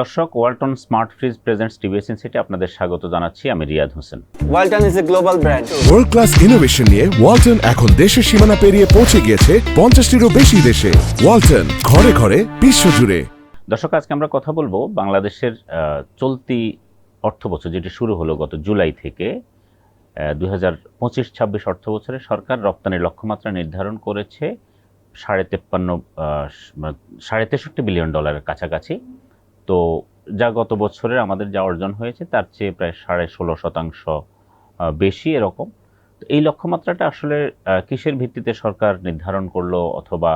দর্শক Walton smart fridge presents TVS in city আপনাদের স্বাগত জানাচ্ছি। আমি Riad Hossain. Walton is a global brand. World class innovation নিয়ে ওয়ালটন এখন দেশের সীমানা পেরিয়ে পৌঁছে গিয়েছে পঞ্চাশটিরও বেশি দেশে। ওয়ালটন ঘরে ঘরে বিশ্বজুড়ে। দর্শক আজকে আমরা কথা বলব বাংলাদেশের চলতি অর্থ বছর যেটি শুরু হলো গত জুলাই থেকে দুই হাজার পঁচিশ ছাব্বিশ অর্থ বছরে সরকার রপ্তানির লক্ষ্যমাত্রা নির্ধারণ করেছে সাড়ে তেপ্পান্ন সাড়ে তেষট্টি বিলিয়ন ডলারের কাছাকাছি। তো যা গত বছরের আমাদের যা অর্জন হয়েছে, তার চেয়ে প্রায় সাড়ে ষোলো শতাংশ বেশি এরকম। তো এই লক্ষ্যমাত্রাটা আসলে কিসের ভিত্তিতে সরকার নির্ধারণ করল অথবা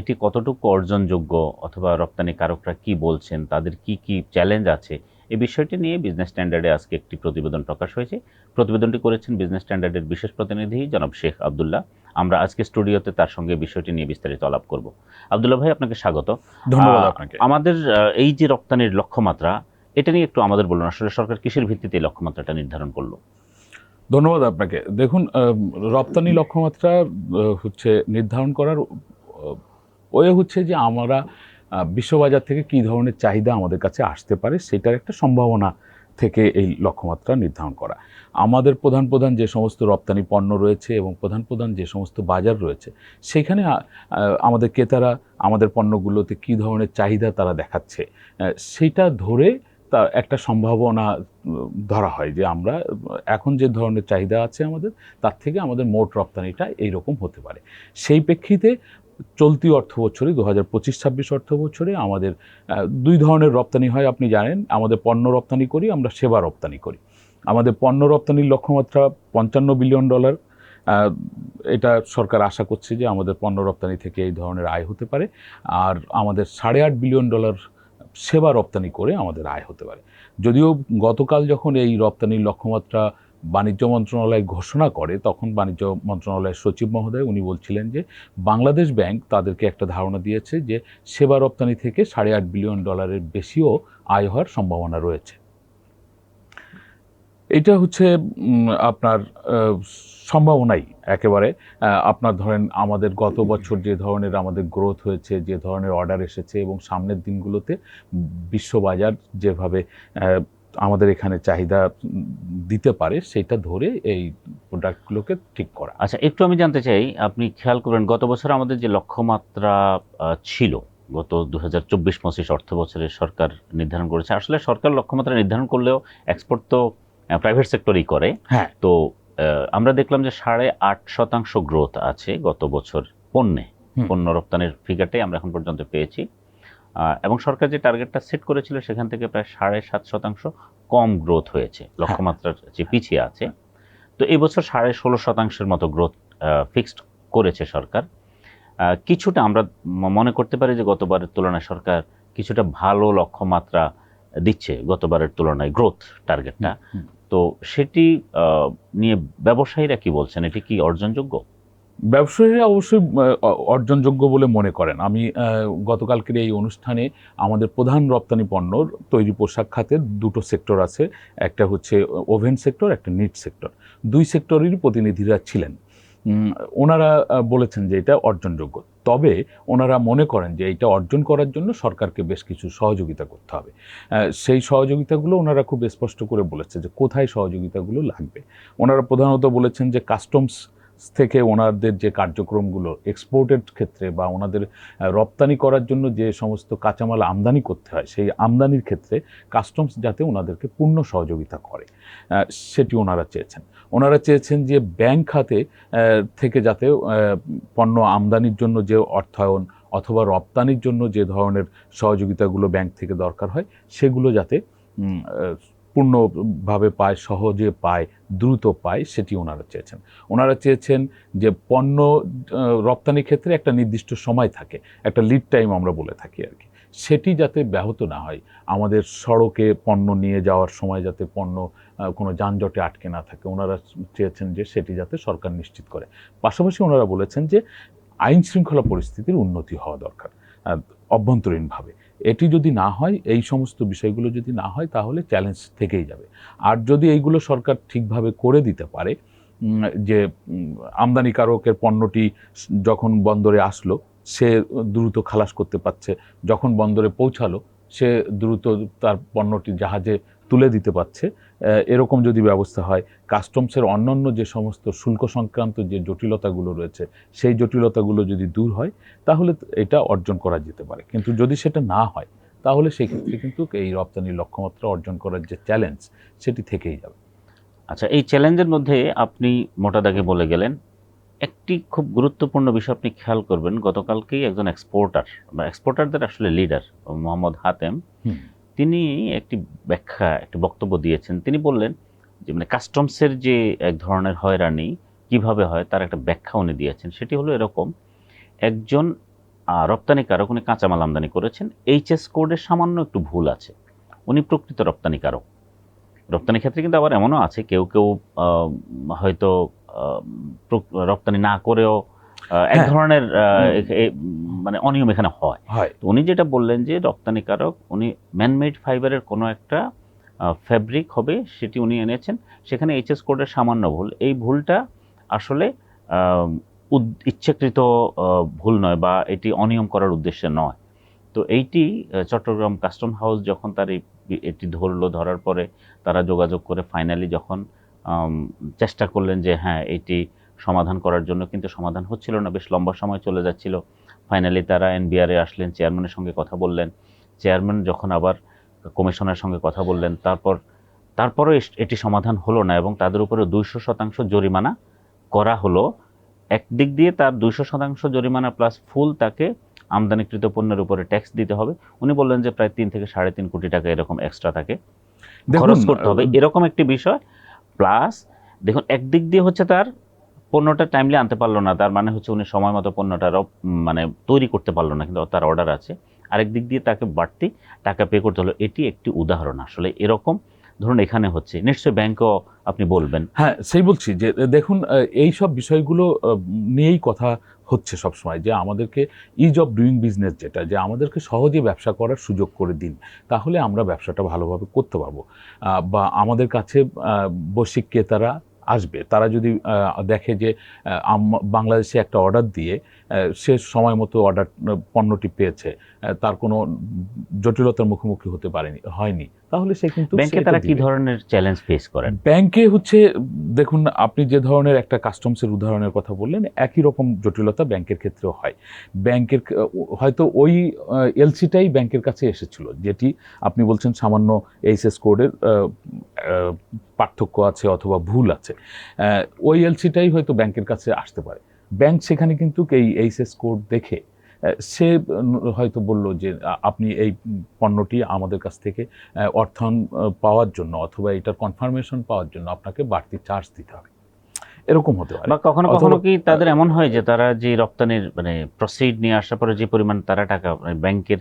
এটি কতটুকু অর্জনযোগ্য অথবা রপ্তানিকারকরা কি বলছেন, তাদের কি কি চ্যালেঞ্জ আছে এই বিষয়টি নিয়ে বিজনেস স্ট্যান্ডার্ডে আজকে একটি প্রতিবেদন প্রকাশ হয়েছে। প্রতিবেদনটি করেছেন বিজনেস স্ট্যান্ডার্ডের বিশেষ প্রতিনিধি জনাব শেখ আবদুল্লাহ। আমরা আজকে স্টুডিওতে তার সঙ্গে বিষয়টি নিয়ে বিস্তারিত আলাপ করব। আবদুল্লাহ ভাই আপনাকে স্বাগত। ধন্যবাদ আপনাকে। আমাদের এই যে রপ্তানির লক্ষ্যমাত্রা এটা নিয়ে একটু আমাদের বলুন। আসলে সরকার কিসের ভিত্তিতে এই লক্ষ্যমাত্রাটা নির্ধারণ করল? ধন্যবাদ আপনাকে। দেখুন রপ্তানি লক্ষ্যমাত্রা হচ্ছে নির্ধারণ করার ওয়ে হচ্ছে যে আমরা বিশ্ববাজার থেকে কী ধরনের চাহিদা আমাদের কাছে আসতে পারে সেটার একটা সম্ভাবনা থেকে এই লক্ষ্যমাত্রা নির্ধারণ করা। আমাদের প্রধান প্রধান যে সমস্ত রপ্তানি পণ্য রয়েছে এবং প্রধান প্রধান যে সমস্ত বাজার রয়েছে, সেখানে আমাদের ক্রেতারা আমাদের পণ্যগুলোতে কী ধরনের চাহিদা তারা দেখাচ্ছে সেইটা ধরে তা একটা সম্ভাবনা ধরা হয় যে আমরা, এখন যে ধরনের চাহিদা আছে আমাদের, তার থেকে আমাদের মোট রপ্তানিটা এইরকম হতে পারে। সেই প্রেক্ষিতে চলতি অর্থ বছরে দু হাজার পঁচিশ, ছাব্বিশ অর্থ বছরে আমাদের দুই ধরনের রপ্তানি হয়, আপনি জানেন। আমাদের পণ্য রপ্তানি করি, আমরা সেবা রপ্তানি করি। আমাদের পণ্য রপ্তানির লক্ষ্যমাত্রা পঞ্চান্ন বিলিয়ন ডলার। এটা সরকার আশা করছে যে আমাদের পণ্য রপ্তানি থেকে এই ধরনের আয় হতে পারে। আর আমাদের সাড়ে আট বিলিয়ন ডলার সেবা রপ্তানি করে আমাদের আয় হতে পারে। যদিও গতকাল যখন এই রপ্তানির লক্ষ্যমাত্রা বাণিজ্য মন্ত্রণালয় ঘোষণা করে, তখন বাণিজ্য মন্ত্রণালয়ের সচিব মহোদয় উনি বলছিলেন যে বাংলাদেশ ব্যাংক তাদেরকে একটা ধারণা দিয়েছে যে সেবা রপ্তানি থেকে সাড়ে আট বিলিয়ন ডলারের বেশিও আয় হওয়ার সম্ভাবনা রয়েছে। এটা হচ্ছে আপনার সম্ভাবনাই একেবারে। আপনার ধরেন আমাদের গত বছর যে ধরনের আমাদের গ্রোথ হয়েছে, যে ধরনের অর্ডার এসেছে এবং সামনের দিনগুলোতে বিশ্ববাজার যেভাবে আমাদের এখানে চাহিদা দিতে পারে সেটা ধরে এই প্রোডাক্টগুলোকে ঠিক করা। আচ্ছা একটু আমি জানতে চাই আপনি খেয়াল করবেন গত বছর আমাদের যে লক্ষ্যমাত্রা ছিল গত দু হাজার চব্বিশ পঁচিশ অর্থ বছরে সরকার নির্ধারণ করেছে। আসলে সরকার লক্ষ্যমাত্রা নির্ধারণ করলেও এক্সপোর্ট তো প্রাইভেট সেক্টরই করে। হ্যাঁ। তো আমরা দেখলাম যে সাড়ে আট শতাংশ গ্রোথ আছে গত বছর পণ্যে পণ্য রপ্তানির ফিগারটাই আমরা এখন পর্যন্ত পেয়েছি। এবং সরকার যে টার্গেটটা সেট করেছিল সেখান থেকে প্রায় সাড়ে সাত শতাংশ কম গ্রোথ হয়েছে লক্ষ্যমাত্রার যে পিছিয়ে আছে। তো এই বছর সাড়ে ষোলো শতাংশের মতো গ্রোথ ফিক্সড করেছে সরকার। কিছুটা আমরা মনে করতে পারি যে গতবারের তুলনায় সরকার কিছুটা ভালো লক্ষ্যমাত্রা দিচ্ছে গতবারের তুলনায় গ্রোথ টার্গেটটা তো সেটি নিয়ে ব্যবসায়ীরা কি বলছেন? এটি কি অর্জনযোগ্য? ব্যবসায়ীরা অবশ্যই অর্জনযোগ্য বলে মনে করেন। আমি গতকালকের এই অনুষ্ঠানে আমাদের প্রধান রপ্তানি পণ্যর তৈরি পোশাক খাতের দুটো সেক্টর আছে। একটা হচ্ছে ওভেন সেক্টর, একটা নিট সেক্টর। দুই সেক্টরেরই প্রতিনিধিরা ছিলেন। ওনারা বলেছেন যে এটা অর্জনযোগ্য। তবে ওনারা মনে করেন যে এটা অর্জন করার জন্য সরকারকে বেশ কিছু সহযোগিতা করতে হবে। সেই সহযোগিতাগুলো ওনারা খুব স্পষ্ট করে বলেছে যে কোথায় সহযোগিতাগুলো লাগবে। ওনারা প্রধানত বলেছেন যে কাস্টমস থেকে ওনাদের যে কার্যক্রমগুলো এক্সপোর্টের ক্ষেত্রে বা ওনাদের রপ্তানি করার জন্য যে সমস্ত কাঁচামাল আমদানি করতে হয়, সেই আমদানির ক্ষেত্রে কাস্টমস যাতে ওনাদেরকে পূর্ণ সহযোগিতা করে। সেটি ওনারা চেয়েছেন। ওনারা চেয়েছেন যে ব্যাংক খাতে থেকে যাতে পণ্য আমদানির জন্য যে অর্থায়ন অথবা রপ্তানির জন্য যে ধরনের সহযোগিতাগুলো ব্যাংক থেকে দরকার হয়, সেগুলো যাতে পূর্ণভাবে পায়, সহজে পায়, দ্রুত পায় সেটি ওনারা চেয়েছেন। ওনারা চেয়েছেন যে পণ্য রপ্তানির ক্ষেত্রে একটা নির্দিষ্ট সময় থাকে, একটা লিড টাইম আমরা বলে থাকি আর কি। সেটি যাতে ব্যাহত না হয়, আমাদের সড়কে পণ্য নিয়ে যাওয়ার সময় যাতে পণ্য কোনো যানজটে আটকে না থাকে, ওনারা চেয়েছেন যে সেটি যাতে সরকার নিশ্চিত করে। পাশাপাশি ওনারা বলেছেন যে আইন শৃঙ্খলা পরিস্থিতির উন্নতি হওয়া দরকার অভ্যন্তরীণভাবে। এটি যদি না হয়, এই সমস্ত বিষয়গুলো যদি না হয়, তাহলে চ্যালেঞ্জ থেকেই যাবে। আর যদি এইগুলো সরকার ঠিকভাবে করে দিতে পারে যে আমদানিকারকের পণ্যটি যখন বন্দরে আসলো, সে দ্রুত খালাস করতে পারছে, যখন বন্দরে পৌঁছালো, সে দ্রুত তার পণ্যটি জাহাজে তুলে দিতে পারছে। এরকম যদি ব্যবস্থা হয় কাস্টমসের অন্যান্য যে সমস্ত শুল্ক সংক্রান্ত যে জটিলতাগুলো রয়েছে সেই জটিলতাগুলো যদি দূর হয় তাহলে এটা অর্জন করা যেতে পারে। কিন্তু যদি সেটা না হয় তাহলে সেক্ষেত্রে কিন্তু এই রপ্তানির লক্ষ্যমাত্রা অর্জন করার যে চ্যালেঞ্জ সেটি থেকেই যাবে। আচ্ছা এই চ্যালেঞ্জের মধ্যে আপনি মোটা দাগে বলে গেলেন। একটি খুব গুরুত্বপূর্ণ বিষয় আপনি খেয়াল করবেন গতকালকেই একজন এক্সপোর্টার বা এক্সপোর্টারদের আসলে লিডার মোহাম্মদ হাতেম। তিনি একটি ব্যাখ্যা, একটি বক্তব্য দিয়েছেন। তিনি বললেন যে মানে কাস্টমসের যে এক ধরনের হয়রানি কীভাবে হয়, তার একটা ব্যাখ্যা উনি দিয়েছেন। সেটি হলো এরকম, একজন রপ্তানিকারক উনি কাঁচামাল আমদানি করেছেন, এইচএস কোডের সামান্য একটু ভুল আছে। উনি প্রকৃত রপ্তানিকারক। রপ্তানি ক্ষেত্রে কিন্তু আবার এমনও আছে, কেউ কেউ হয়তো রপ্তানি না করেও এক হ্যাঁ। ধরনের মানে অনিয়ম এখানে হয়। তো উনি যেটা বললেন যে রপ্তানিকারক উনি ম্যানমেড ফাইবারের কোনো একটা ফ্যাব্রিক হবে সেটি উনি এনেছেন। সেখানে এইচএস কোডের সামান্য ভুল। এই ভুলটা আসলে ইচ্ছাকৃত ভুল নয় বা এটি অনিয়ম করার উদ্দেশ্যে নয়। তো এইটি চট্টগ্রাম কাস্টম হাউস যখন তার এই এটি ধরলো ধরার পরে তারা যোগাযোগ করে ফাইনালি যখন চেষ্টা করলেন যে হ্যাঁ এটি সমাধান করার জন্য কিন্তু সমাধান হচ্ছিল না বেশ লম্বা সময় চলে যাচ্ছিল। ফাইনালি তারা এনবিআরে আসলেন চেয়ারম্যানের সঙ্গে কথা বললেন। চেয়ারম্যান যখন আবার কমিশনের সঙ্গে কথা বললেন তারপর তারপরও এটি সমাধান হলো না এবং তাদের উপরে দুইশো শতাংশ জরিমানা করা হলো। একদিক দিয়ে তার দুইশো শতাংশ জরিমানা প্লাস ফুল তাকে আমদানিকৃত পণ্যের উপরে ট্যাক্স দিতে হবে। উনি বললেন যে প্রায় তিন থেকে সাড়ে তিন কোটি টাকা এরকম এক্সট্রা তাকে খরচ করতে হবে। এরকম একটি বিষয় প্লাস দেখুন একদিক দিয়ে হচ্ছে তার পণ্যটা টাইমলি আনতে পারল না, তার মানে হচ্ছে উনি সময় মতো পণ্যটা মানে তৈরি করতে পারল না, কিন্তু তার অর্ডার আছে। আরেক দিক দিয়ে তাকে বাড়তি টাকা পে করতে হলো, এটি একটি উদাহরণ। আসলে এরকম, ধরুন এখানে হচ্ছে, নিশ্চয়ই ব্যাংকও আপনি বলবেন। হ্যাঁ সেই বলছি যে, দেখুন এই সব বিষয়গুলো নিয়েই কথা হচ্ছে সবসময়, যে আমাদেরকে ইজ অফ ডুইং বিজনেস যেটা, যে আমাদেরকে সহজে ব্যবসা করার সুযোগ করে দিন, তাহলে আমরা ব্যবসাটা ভালোভাবে করতে পারব। বা আমাদের কাছে বৈশ্বিক ক্রেতারা আসবে। তারা যদি দেখে যে আম- বাংলাদেশে একটা অর্ডার দিয়ে সে সময় মতো অর্ডার পণ্যটি পেয়েছে তার কোনো জটিলতার মুখোমুখি হতে পারেনি হয়নি। তাহলে সে কিন্তু ব্যাংকে তারা কি ধরনের চ্যালেঞ্জ ফেস করেন? ব্যাংকে হচ্ছে দেখুন আপনি যে ধরনের একটা কাস্টমসের উদাহরণের কথা বললেন একই রকম জটিলতা ব্যাংকের ক্ষেত্রেও হয়। ব্যাংকের হয়তো ওই এলসিটাই ব্যাংকের কাছে এসেছিল যেটি আপনি বলছেন সামান্য এইচএস কোডের পার্থক্য আছে অথবা ভুল আছে। ওই এলসিটাই হয়তো ব্যাংকের কাছে আসতে পারে। ব্যাংক সেখানে কিন্তু এই এইচএস কোড দেখে সে হয়তো বলল যে আপনি এই পণ্যটি আমাদের কাছ থেকে অর্থায়ন পাওয়ার জন্য অথবা এটার কনফার্মেশন পাওয়ার জন্য আপনাকে বাড়তি চার্জ দিতে হবে। এরকম হতে পারে। বা কখনো কখনো কি তাদের এমন হয় যে তারা যে রপ্তানির মানে প্রসিড নিয়ে আসার পরে যে পরিমাণ তারা টাকা মানে ব্যাংকের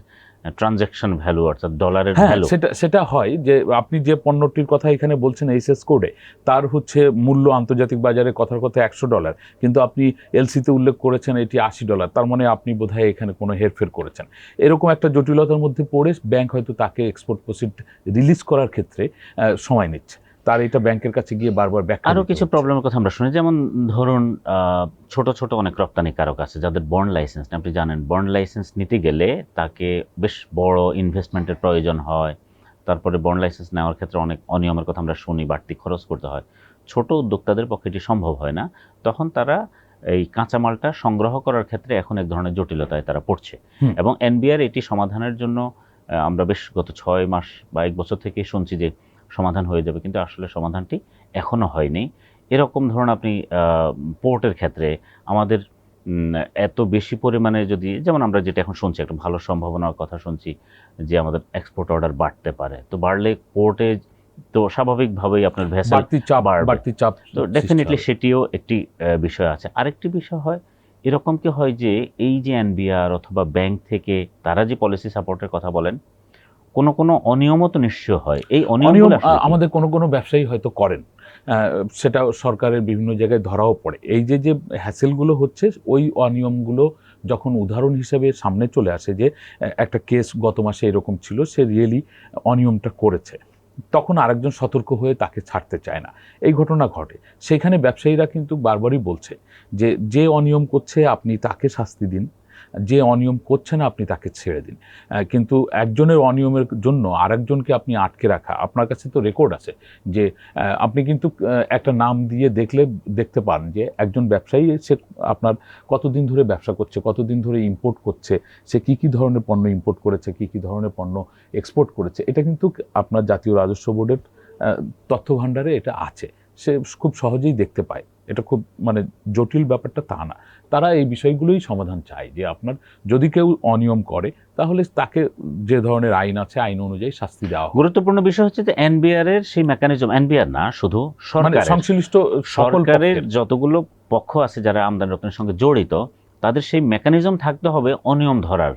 ট্রানজ্যাকশন ভ্যালু অর্থাৎ ডলারের ভ্যালু সেটা সেটা হয় যে আপনি যে পণ্যটির কথা এখানে বলছেন এইচএস কোডে তার হচ্ছে মূল্য আন্তর্জাতিক বাজারে কথার কথা একশো ডলার কিন্তু আপনি এলসিতে উল্লেখ করেছেন এটি আশি ডলার তার মানে আপনি বোধহয় এখানে কোনো হেরফের করেছেন। এরকম একটা জটিলতার মধ্যে পড়ে ব্যাংক হয়তো তাকে এক্সপোর্ট প্রসিড রিলিজ করার ক্ষেত্রে সময় নিচ্ছে। তার এটা ব্যাংকের কাছে গিয়ে বারবার ব্যাখ্যা আরও কিছু প্রবলেমের কথা আমরা শুনি যেমন ধরুন ছোট ছোট অনেক রপ্তানিকারক আছে যাদের বন্ড লাইসেন্স আপনি জানেন বন্ড লাইসেন্স নিতে গেলে তাকে বেশ বড় ইনভেস্টমেন্টের প্রয়োজন হয়। তারপরে বন্ড লাইসেন্স নেওয়ার ক্ষেত্রে অনেক অনিয়মের কথা আমরা শুনি বাড়তি খরচ করতে হয়। ছোট উদ্যোক্তাদের পক্ষে এটি সম্ভব হয় না। তখন তারা এই কাঁচামালটা সংগ্রহ করার ক্ষেত্রে এখন এক ধরনের জটিলতায় তারা পড়ছে। এবং এনবিআর এটি সমাধানের জন্য আমরা বেশ গত ছয় মাস বা এক বছর থেকে শুনছি যে সমাধান হয়ে যাবে। কিন্তু আসলে সমাধানটি এখনও হয়নি। এরকম ধরুন আপনি পোর্টের ক্ষেত্রে আমাদের এত বেশি পরিমাণে যদি যেমন আমরা যেটা এখন শুনছি একটা ভালো সম্ভাবনার কথা শুনছি যে আমাদের এক্সপোর্ট অর্ডার বাড়তে পারে। তো বাড়লে পোর্টে তো স্বাভাবিকভাবেই আপনার ভেসেল বাড়তি চাপ বাড়তি চাপ তো ডেফিনেটলি সেটিও একটি বিষয় আছে। আরেকটি বিষয় হয় এরকম কি হয় যে এই যে এনবিআর অথবা ব্যাংক থেকে তারা যে পলিসি সাপোর্টের কথা বলেন কোনো কোনো অনিয়মও তো নিশ্চয় হয়। এই অনিয়ম আমাদের কোনো কোনো ব্যবসায়ী হয়তো করেন। সেটা সরকারের বিভিন্ন জায়গায় ধরাও পড়ে। এই যে যে হ্যাসেলগুলো হচ্ছে ওই অনিয়মগুলো যখন উদাহরণ হিসেবে সামনে চলে আসে যে একটা কেস গত মাসে এরকম ছিল সে রিয়েলি অনিয়মটা করেছে। তখন আরেকজন সতর্ক হয়ে তাকে ছাড়তে চায় না। এই ঘটনা ঘটে। সেখানে ব্যবসায়ীরা কিন্তু বারবারই বলছে যে যে অনিয়ম করছে আপনি তাকে শাস্তি দিন। যে অনিয়ম করছে না, আপনি তাকে ছেড়ে দিন। কিন্তু একজনের অনিয়মের জন্য আরেকজনকে আপনি আটকে রাখা, আপনার কাছে তো রেকর্ড আছে যে আপনি কিন্তু একটা নাম দিয়ে দেখলে, দেখতে পান যে একজন ব্যবসায়ী সে আপনার কতদিন ধরে ব্যবসা করছে, কতদিন ধরে ইম্পোর্ট করছে, সে কি কি ধরনের পণ্য ইম্পোর্ট করেছে, কি কি ধরনের পণ্য এক্সপোর্ট করেছে। এটা কিন্তু আপনার জাতীয় রাজস্ব বোর্ডের তথ্য ভাণ্ডারে এটা আছে। সে খুব সহজেই দেখতে পায়। এটা খুব মানে জটিল ব্যাপারটা তা না। তারা এই বিষয়গুলোই সমাধান চায় যে আপনার যদি কেউ অনিয়ম করে তাহলে তাকে যে ধরনের আইন আছে আইন অনুযায়ী শাস্তি দেওয়া গুরুত্বপূর্ণ বিষয় হচ্ছে যে এনবিআর এর সেই মেকানিজম এনবিআর না শুধু মানে সরকারের। সংশ্লিষ্ট সরকারের যতগুলো পক্ষ আছে যারা আমদানি রপ্তানির সঙ্গে জড়িত তাদের সেই মেকানিজম থাকতে হবে অনিয়ম ধরার।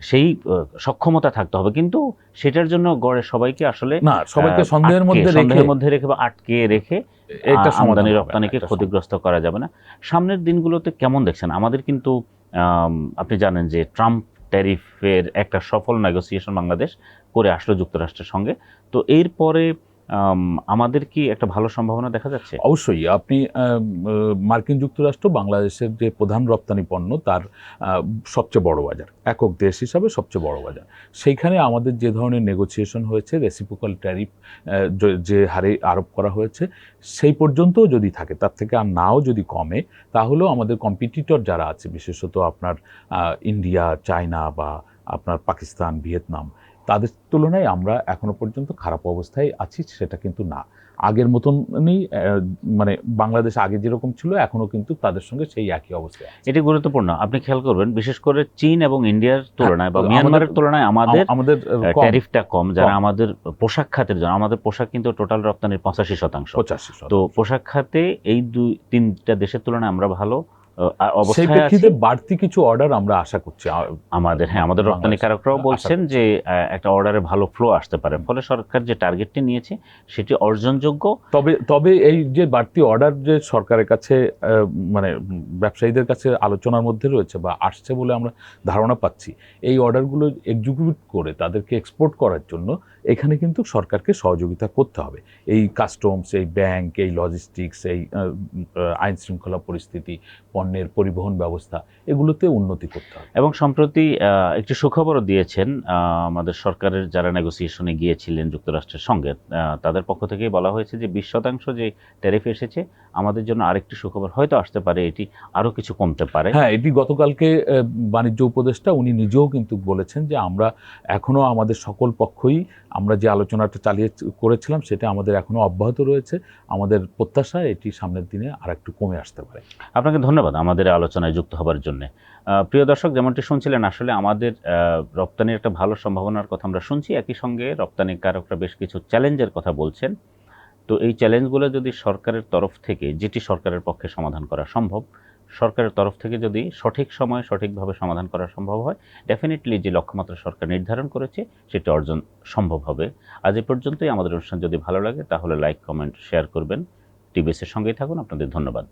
সেই সক্ষমতা থাকতে হবে। কিন্তু সেটার জন্য গড়ে সবাইকে আসলে না সবাইকে সন্দেহের আটকে- মধ্যে রেখে সন্দেহের মধ্যে রেখে বা আটকে রেখে এটা আহ, সমাধান আমদানি রপ্তানিকে ক্ষতিগ্রস্ত করা যাবে না। সামনের দিনগুলোতে কেমন দেখছেন? আমাদের কিন্তু আপনি জানেন যে ট্রাম্প ট্যারিফের একটা সফল নেগোসিয়েশন বাংলাদেশ করে আসলো যুক্তরাষ্ট্রের সঙ্গে। তো এরপরে আমাদের কি একটা ভালো সম্ভাবনা দেখা যাচ্ছে? অবশ্যই। আপনি মার্কিন যুক্তরাষ্ট্র, বাংলাদেশের যে প্রধান রপ্তানি পণ্য, তার সবচেয়ে বড় বাজার, একক দেশ হিসাবে সবচেয়ে বড় বাজার। সেইখানে আমাদের যে ধরনের নেগোসিয়েশন হয়েছে রেসিপোকাল ট্যারিফ যে হারে আরোপ করা হয়েছে, সেই পর্যন্তও যদি থাকে, তার থেকে আর নাও যদি কমে, তাহলেও আমাদের কম্পিটিটর যারা আছে, বিশেষত আপনার ইন্ডিয়া, চায়না বা আপনার পাকিস্তান, ভিয়েতনাম তাদের তুলনায় আমরা এখনও পর্যন্ত খারাপ অবস্থায় আছি সেটা কিন্তু না। আগের মতনই মানে বাংলাদেশ আগে যেরকম ছিল এখনও কিন্তু তাদের সঙ্গে সেই একই অবস্থায় আছে। এটি গুরুত্বপূর্ণ। আপনি খেয়াল করবেন বিশেষ করে চীন এবং ইন্ডিয়ার তুলনায় বা মিয়ানমারের তুলনায় আমাদের আমাদের ট্যারিফটা কম যারা আমাদের পোশাক খাতের জন্য। আমাদের পোশাক কিন্তু টোটাল রপ্তানির পঁচাশি শতাংশ। তো পোশাক খাতে এই দুই তিনটা দেশের তুলনায় আমরা ভালো। সেই প্রেক্ষিতে বাড়তি কিছু অর্ডার আমরা আশা করছি। আমাদের হ্যাঁ আমাদের রপ্তানিকারকরাও বলছেন যে একটা অর্ডারে ভালো ফ্লো আসতে পারে। ফলে সরকার যে টার্গেটটি নিয়েছে সেটি অর্জনযোগ্য। তবে তবে এই যে বাড়তি অর্ডার যে সরকারের কাছে মানে ব্যবসায়ীদের কাছে আলোচনার মধ্যে রয়েছে বা আসছে বলে আমরা ধারণা পাচ্ছি এই অর্ডারগুলো এক্সিকিউট করে তাদেরকে এক্সপোর্ট করার জন্য এখানে কিন্তু সরকারকে সহযোগিতা করতে হবে। এই কাস্টমস এই ব্যাংক এই লজিস্টিক্স এই আইন শৃঙ্খলা পরিস্থিতি পণ্যের পরিবহন ব্যবস্থা এগুলোতে উন্নতি করতে হবে। এবং সম্প্রতি একটি সুখবরও দিয়েছেন আমাদের সরকারের যারা নেগোসিয়েশনে গিয়েছিলেন যুক্তরাষ্ট্রের সঙ্গে তাদের পক্ষ থেকেই বলা হয়েছে যে বিশ শতাংশ যে ট্যারিফ এসেছে আমাদের জন্য আরেকটি সুখবর হয়তো আসতে পারে এটি আরও কিছু কমতে পারে। হ্যাঁ এটি গতকালকে বাণিজ্য উপদেষ্টা উনি নিজেও কিন্তু বলেছেন যে আমরা এখনও আমাদের সকল পক্ষই আমরা যে আলোচনাটা চালিয়ে করেছিলাম সেটা আমাদের এখনও অব্যাহত রয়েছে। আমাদের প্রত্যাশা এটি সামনের দিনে আর একটু কমে আসতে পারে। আপনাকে ধন্যবাদ আমাদের আলোচনায় যুক্ত হবার জন্য। প্রিয় দর্শক, যেমনটি শুনছিলেন, আসলে আমাদের রপ্তানির একটা ভালো সম্ভাবনার কথা আমরা শুনছি। একই সঙ্গে রপ্তানিকারকরা বেশ কিছু চ্যালেঞ্জের কথা বলছেন। তো এই চ্যালেঞ্জগুলো যদি সরকারের তরফ থেকে, যেটি সরকারের পক্ষে সমাধান করা সম্ভব সরকারের তরফ থেকে যদি সঠিক সময়ে সঠিকভাবে সমাধান করা সম্ভব হয় ডেফিনেটলি যে লক্ষ্যমাত্রা সরকার নির্ধারণ করেছে, সেটা অর্জন সম্ভব হবে। আজ এ পর্যন্তই, আমাদের অনুষ্ঠান যদি ভালো লাগে, তাহলে লাইক কমেন্ট শেয়ার করবেন। টিভিএসের সঙ্গেই থাকুন, আপনাদের ধন্যবাদ।